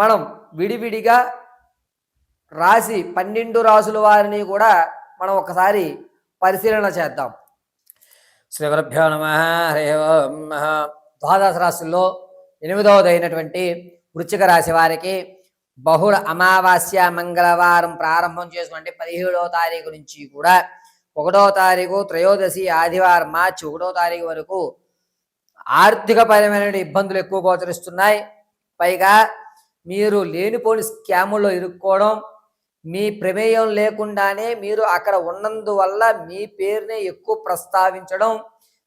మనం విడివిడిగా రాసి పన్నెండు రాసుల వారిని కూడా మనం ఒకసారి పరిశీలన చేద్దాం. శ్రీ గురుభ్యో నమ హరి ఓం ద్వాదశ రాశుల్లో ఎనిమిదవదైనటువంటి వృచ్చిక రాశి వారికి బహుళ అమావాస్య మంగళవారం ప్రారంభం చేసుకుంటే పదిహేడవ తారీఖు నుంచి కూడా ఒకటో తారీఖు త్రయోదశి ఆదివారం మార్చి ఒకటో తారీఖు వరకు ఆర్థికపరమైన ఇబ్బందులు ఎక్కువ గోచరిస్తున్నాయి. పైగా మీరు లేనిపోని స్కాముల్లో ఇరుక్కోవడం మీ ప్రమేయం లేకుండానే మీరు అక్కడ ఉన్నందువల్ల మీ పేరునే ఎక్కువ ప్రస్తావించడం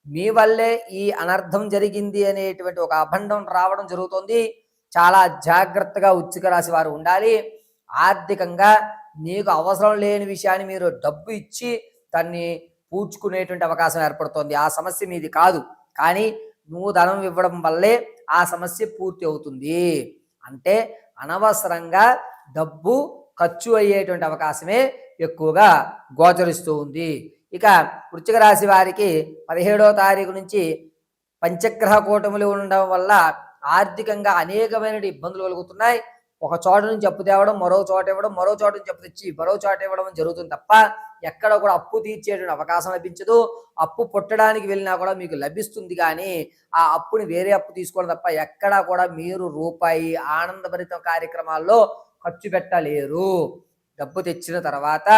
మీ వల్లే ఈ అనర్థం జరిగింది అనేటువంటి ఒక అభండం రావడం జరుగుతుంది. చాలా జాగ్రత్తగా ఉచ్చిక రాశి వారు ఉండాలి. ఆర్థికంగా మీకు అవసరం లేని విషయాన్ని మీరు డబ్బు ఇచ్చి దాన్ని పూడ్చుకునేటువంటి అవకాశం ఏర్పడుతుంది. ఆ సమస్య మీది కాదు. కానీ నువ్వు ధనం ఇవ్వడం వల్లే ఆ సమస్య పూర్తి అవుతుంది. అంటే అనవసరంగా డబ్బు ఖర్చు అయ్యేటువంటి అవకాశమే ఎక్కువగా గోచరిస్తూ ఉంది. ఇక వృచ్చిక రాశి వారికి పదిహేడవ తారీఖు నుంచి పంచగ్రహ కూటములు ఉండడం వల్ల ఆర్థికంగా అనేకమైన ఇబ్బందులు కలుగుతున్నాయి. ఒక చోట నుంచి అప్పు తేవడం మరో చోట ఇవ్వడం మరో చోట నుంచి అప్పు తెచ్చి మరో చోట ఇవ్వడం జరుగుతుంది తప్ప ఎక్కడ కూడా అప్పు తీర్చేటువంటి అవకాశం లభించదు. అప్పు పుట్టడానికి వెళ్ళినా కూడా మీకు లభిస్తుంది కానీ ఆ అప్పుని వేరే అప్పు తీసుకోవడం తప్ప ఎక్కడా కూడా మీరు రూపాయి ఆనందభరిత కార్యక్రమాల్లో ఖర్చు పెట్టలేరు. డబ్బు తెచ్చిన తర్వాత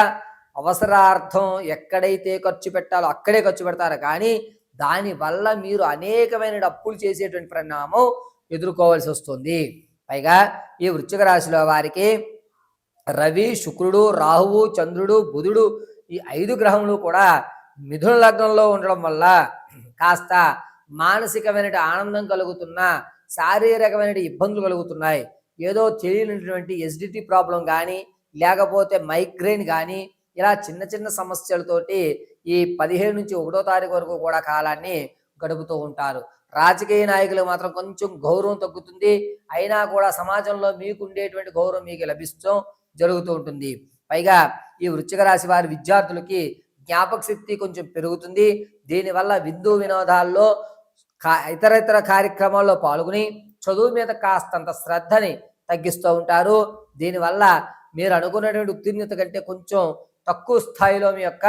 అవసరార్థం ఎక్కడైతే ఖర్చు పెట్టాలో అక్కడే ఖర్చు పెడతారు కానీ దానివల్ల మీరు అనేకమైన అప్పులు చేసేటువంటి పరిణామం ఎదుర్కోవాల్సి వస్తుంది. పైగా ఈ వృశ్చిక రాశిలో వారికి రవి శుక్రుడు రాహువు చంద్రుడు బుధుడు ఈ ఐదు గ్రహములు కూడా మిథున లగ్నంలో ఉండడం వల్ల కాస్త మానసికమైన ఆనందం కలుగుతున్న శారీరకమైన ఇబ్బందులు కలుగుతున్నాయి. ఏదో తెలియనటువంటి ఎస్డిటి ప్రాబ్లం కానీ లేకపోతే మైగ్రేన్ కానీ ఇలా చిన్న చిన్న సమస్యలతోటి ఈ పదిహేను నుంచి ఒకటో తారీఖు వరకు కూడా కాలాన్ని గడుపుతూ ఉంటారు. రాజకీయ నాయకులు మాత్రం కొంచెం గౌరవం తగ్గుతుంది. అయినా కూడా సమాజంలో మీకు ఉండేటువంటి గౌరవం మీకు లభిస్తూ జరుగుతూ ఉంటుంది. పైగా ఈ వృశ్చిక రాశి వారి విద్యార్థులకి జ్ఞాపక శక్తి కొంచెం పెరుగుతుంది. దీనివల్ల విందు వినోదాల్లో కా- ఇతర ఇతర కార్యక్రమాల్లో పాల్గొని చదువు మీద కాస్తంత శ్రద్ధని తగ్గిస్తూ ఉంటారు. దీనివల్ల మీరు అనుకున్నటువంటి ఉత్తీర్ణత కంటే కొంచెం తక్కువ స్థాయిలో మీ యొక్క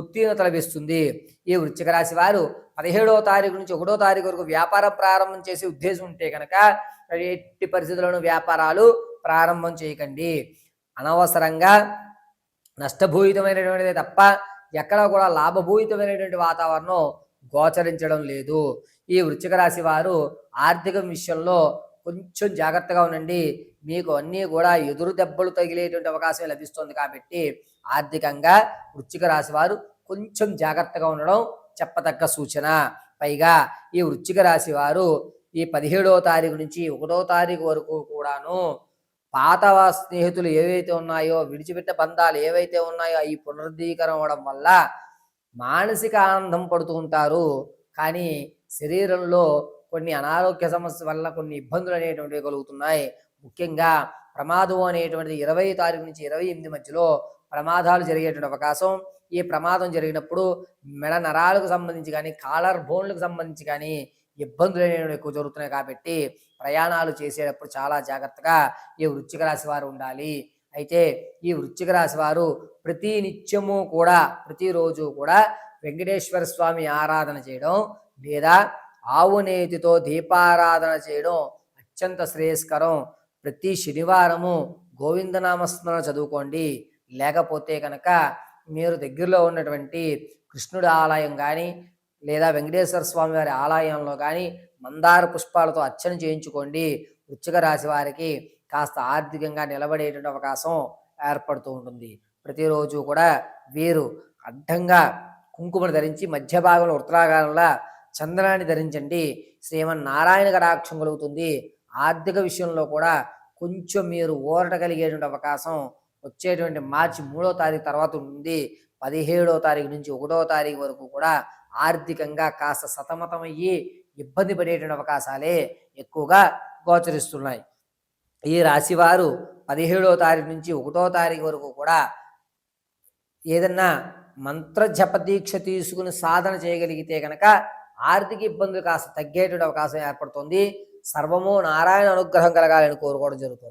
ఉత్తీర్ణత లభిస్తుంది. ఈ వృశ్చిక రాశి వారు పదిహేడవ తారీఖు నుంచి ఒకటో తారీఖు వరకు వ్యాపారం ప్రారంభం చేసే ఉద్దేశం ఉంటే కనుక ఎట్టి పరిస్థితుల్లోనూ వ్యాపారాలు ప్రారంభం చేయకండి. అనవసరంగా నష్టభూయితమైనటువంటిదే తప్ప ఎక్కడ కూడా లాభభూయితమైనటువంటి వాతావరణం గోచరించడం లేదు. ఈ వృశ్చిక రాశి వారు ఆర్థిక విషయంలో కొంచెం జాగ్రత్తగా ఉండండి. మీకు అన్నీ కూడా ఎదురు దెబ్బలు తగిలేటువంటి అవకాశం లభిస్తుంది కాబట్టి ఆర్థికంగా వృచ్చిక రాశి వారు కొంచెం జాగ్రత్తగా ఉండడం చెప్పదగ్గ సూచన. పైగా ఈ వృచ్చిక రాశి వారు ఈ పదిహేడవ తారీఖు నుంచి ఒకటో తారీఖు వరకు కూడాను పాత స్నేహితులు ఏవైతే ఉన్నాయో విడిచిపెట్ట బంధాలు ఏవైతే ఉన్నాయో అవి పునరుద్ధీకరణ అవడం వల్ల మానసిక ఆనందం పడుతూ ఉంటారు. కానీ శరీరంలో కొన్ని అనారోగ్య సమస్య వల్ల కొన్ని ఇబ్బందులు అనేటువంటివి కలుగుతున్నాయి. ముఖ్యంగా ప్రమాదం అనేటువంటిది ఇరవై తారీఖు నుంచి ఇరవై ఎనిమిది మధ్యలో ప్రమాదాలు జరిగేటువంటి అవకాశం. ఈ ప్రమాదం జరిగినప్పుడు మెడ నరాలకు సంబంధించి కానీ కాలర్ బోన్లకు సంబంధించి కానీ ఇబ్బందులు అనేవి ఎక్కువ జరుగుతున్నాయి కాబట్టి ప్రయాణాలు చేసేటప్పుడు చాలా జాగ్రత్తగా ఈ వృశ్చిక రాశి వారు ఉండాలి. అయితే ఈ వృశ్చిక రాశి వారు ప్రతి నిత్యము కూడా ప్రతిరోజు కూడా వెంకటేశ్వర స్వామి ఆరాధన చేయడం లేదా ఆవు నేతితో దీపారాధన చేయడం అత్యంత శ్రేయస్కరం. ప్రతి శనివారము గోవిందనామస్మరణ చదువుకోండి. లేకపోతే కనుక మీరు దగ్గరలో ఉన్నటువంటి కృష్ణుడి ఆలయం కానీ లేదా వెంకటేశ్వర స్వామి వారి ఆలయంలో కానీ మందార పుష్పాలతో అర్చన చేయించుకోండి. వృచ్చిక రాశి వారికి కాస్త ఆర్థికంగా నిలబడేటువంటి అవకాశం ఏర్పడుతూ ఉంటుంది. ప్రతిరోజు కూడా వీరు అడ్డంగా కుంకుమను ధరించి మధ్య భాగంలో ఉత్తరాగారంలో చందనాన్ని ధరించండి. శ్రీమన్నారాయణ కటాక్షం కలుగుతుంది. ఆర్థిక విషయంలో కూడా కొంచెం మీరు ఊరట కలిగేటువంటి అవకాశం వచ్చేటువంటి మార్చి మూడో తారీఖు తర్వాత ఉంటుంది. పదిహేడో తారీఖు నుంచి ఒకటో తారీఖు వరకు కూడా ఆర్థికంగా కాస్త సతమతమయ్యి ఇబ్బంది పడేటువంటి అవకాశాలే ఎక్కువగా గోచరిస్తున్నాయి. ఈ రాశివారు పదిహేడో తారీఖు నుంచి ఒకటో తారీఖు వరకు కూడా ఏదన్నా మంత్ర జపదీక్ష తీసుకుని సాధన చేయగలిగితే కనుక ఆర్థిక ఇబ్బందులు కాస్త తగ్గేటువంటి అవకాశం ఏర్పడుతుంది. సర్వము నారాయణ అనుగ్రహం కలగాలని కోరుకోవడం జరుగుతుంది.